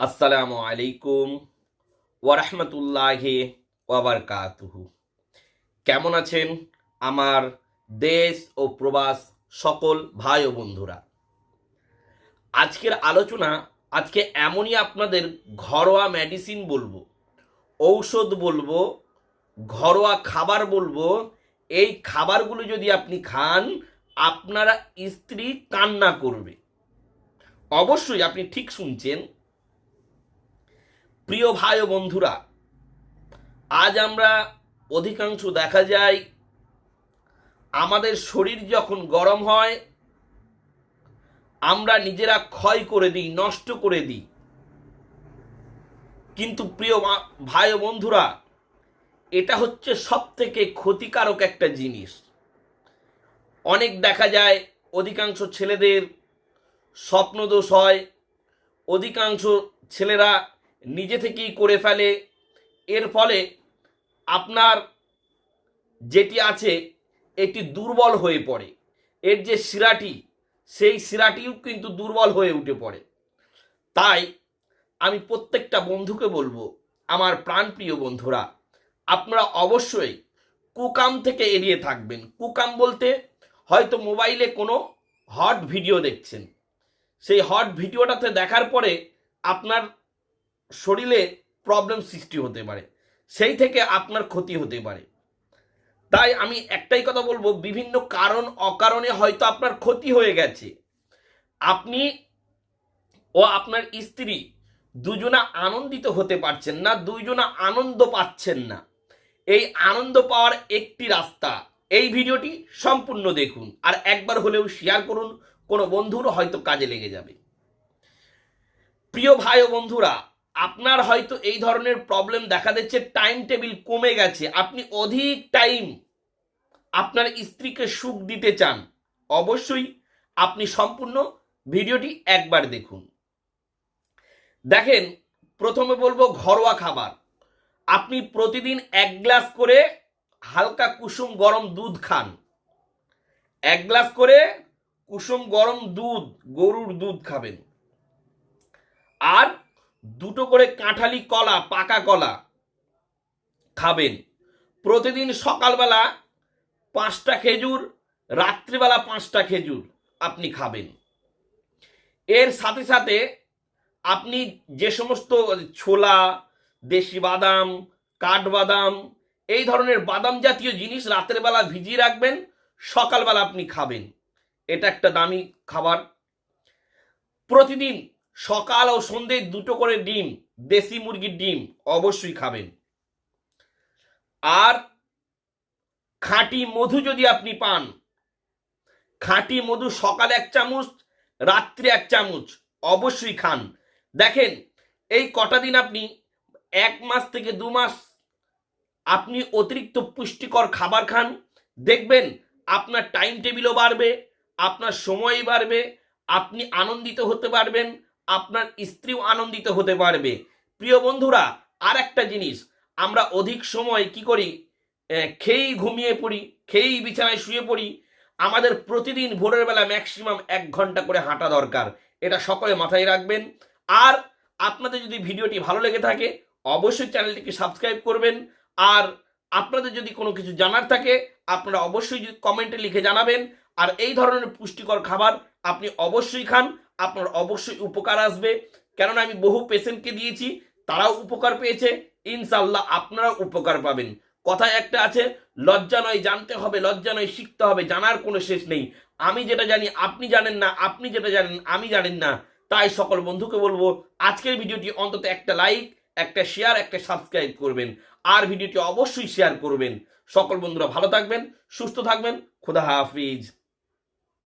আসসালামু আলাইকুম ওয়ারহমতুল্লাহি ওয়াবারকাতুহু কেমন আছেন আমার দেশ ও প্রবাস সকল ভাই ও বন্ধুরা? আজকের আলোচনা, আজকে এমনই আপনাদের ঘরোয়া মেডিসিন বলব, ঔষধ বলব, ঘরোয়া খাবার বলব। এই খাবারগুলো যদি আপনি খান, আপনারা স্ত্রী কান্না করবে। অবশ্যই আপনি ঠিক শুনছেন প্রিয় ভাই বন্ধুরা, আজ আমরা অধিকাংশ দেখা যায় আমাদের শরীর যখন গরম হয়, আমরা নিজেরা ক্ষয় করে দিই, নষ্ট করে দিই। কিন্তু প্রিয় ভাই বন্ধুরা, এটা হচ্ছে সব থেকে ক্ষতিকারক একটা জিনিস। অনেক দেখা যায়, অধিকাংশ ছেলেদের স্বপ্নদোষ হয়, অধিকাংশ ছেলেরা নিজে থেকেই করে ফেলে। এর ফলে আপনার যেটি আছে, এটি দুর্বল হয়ে পড়ে। এর যে শিরাটি, সেই শিরাটিও কিন্তু দুর্বল হয়ে উঠে পড়ে। তাই আমি প্রত্যেকটা বন্ধুকে বলব, আমার প্রাণপ্রিয় বন্ধুরা, আপনারা অবশ্যই কুকাম থেকে এড়িয়ে থাকবেন। কুকাম বলতে হয়তো মোবাইলে কোনো হট ভিডিও দেখছেন। সেই হট ভিডিওটাতে দেখার পরে আপনার শরীরে প্রবলেম সৃষ্টি হতে পারে, সেই থেকে আপনার ক্ষতি হতে পারে। তাই আমি একটাই কথা বলব, বিভিন্ন কারণ অকারণে হয়তো আপনার ক্ষতি হয়ে গেছে। আপনি ও আপনার স্ত্রী দুজনা আনন্দিত হতে পারছেন না, দুইজনা আনন্দ পাচ্ছেন না। এই আনন্দ পাওয়ার একটি রাস্তা, এই ভিডিওটি সম্পূর্ণ দেখুন, আর একবার হলেও শেয়ার করুন, কোনো বন্ধুর হয়তো কাজে লেগে যাবে। প্রিয় ভাই ও বন্ধুরা আপনার হয়তো এই ধরনের প্রবলেম দেখা দিচ্ছে টাইম টেবিল কমে গেছে। আপনি অধিক টাইম আপনার স্ত্রীকে সুখ দিতে চান, অবশ্যই আপনি সম্পূর্ণ ভিডিওটি একবার দেখুন। দেখেন, প্রথমে বলব ঘরোয়া খাবার। আপনি প্রতিদিন এক গ্লাস করে হালকা কুসুম গরম দুধ খান। এক গ্লাস করে কুসুম গরম দুধ, গরুর দুধ খাবেন। দুটো করে কাঁঠালি কলা, পাকা কলা খাবেন। প্রতিদিন সকালবেলা পাঁচটা খেজুর, রাত্রিবেলা পাঁচটা খেজুর আপনি খাবেন। এর সাথে সাথে আপনি যে সমস্ত ছোলা, দেশি বাদাম, কাঠবাদাম, এই ধরনের বাদাম জাতীয় জিনিস রাতের বেলা ভিজিয়ে রাখবেন, সকালবেলা আপনি খাবেন। এটা একটা দামি খাবার। প্রতিদিন সকাল ও সন্ধে দুটো করে ডিম, দেশি মুরগির ডিম অবশ্যই খাবেন। আর খাঁটি মধু যদি আপনি পান, খাঁটি মধু সকালে এক চামচ, রাত্রে এক চামচ অবশ্যই খান। দেখেন, এই কটা দিন আপনি এক মাস থেকে দু মাস আপনি অতিরিক্ত পুষ্টিকর খাবার খান। দেখবেন, আপনার টাইম টেবিলও বাড়বে, আপনার সময় বাড়বে, আপনি আনন্দিত হতে পারবেন আপনার স্ত্রীও আনন্দিত হতে পারবে। প্রিয় বন্ধুরা আর একটা জিনিস, আমরা অধিক সময় কি করি? খেয়েই ঘুমিয়ে পড়ি, খেয়েই বিছানায় শুয়ে পড়ি। আমাদের প্রতিদিন ভোরের বেলা ম্যাক্সিমাম এক ঘণ্টা করে হাঁটা দরকার। এটা সকলে মাথায় রাখবেন। আর আপনাদের যদি ভিডিওটি ভালো লেগে থাকে, অবশ্যই চ্যানেলটিকে সাবস্ক্রাইব করবেন। আর আপনাদের যদি কোনো কিছু জানার থাকে, আপনারা অবশ্যই কমেন্টে লিখে জানাবেন। আর এই ধরনের পুষ্টিকর খাবার আপনি অবশ্যই খান, আপনার অবশ্যই উপকার আসবে। কেননা আমি বহু পেশেন্টকে দিয়েছি, তারাও উপকার পেয়েছে ইনশাল্লাহ আপনারাও উপকার পাবেন। কথায় একটা আছে, লজ্জা নয়, জানতে হবে, লজ্জা নয়, শিখতে হবে, জানার কোনো শেষ নেই। আমি যেটা জানি, আপনি জানেন না, আপনি যেটা জানেন, আমি জানেন না। তাই সকল বন্ধুকে বলব, আজকের ভিডিওটি অন্তত একটা লাইক, একটা শেয়ার, একটা সাবস্ক্রাইব করবেন। আর ভিডিওটি অবশ্যই শেয়ার করবেন। সকল বন্ধুরা ভালো থাকবেন, সুস্থ থাকবেন, খুদা হাফিজ।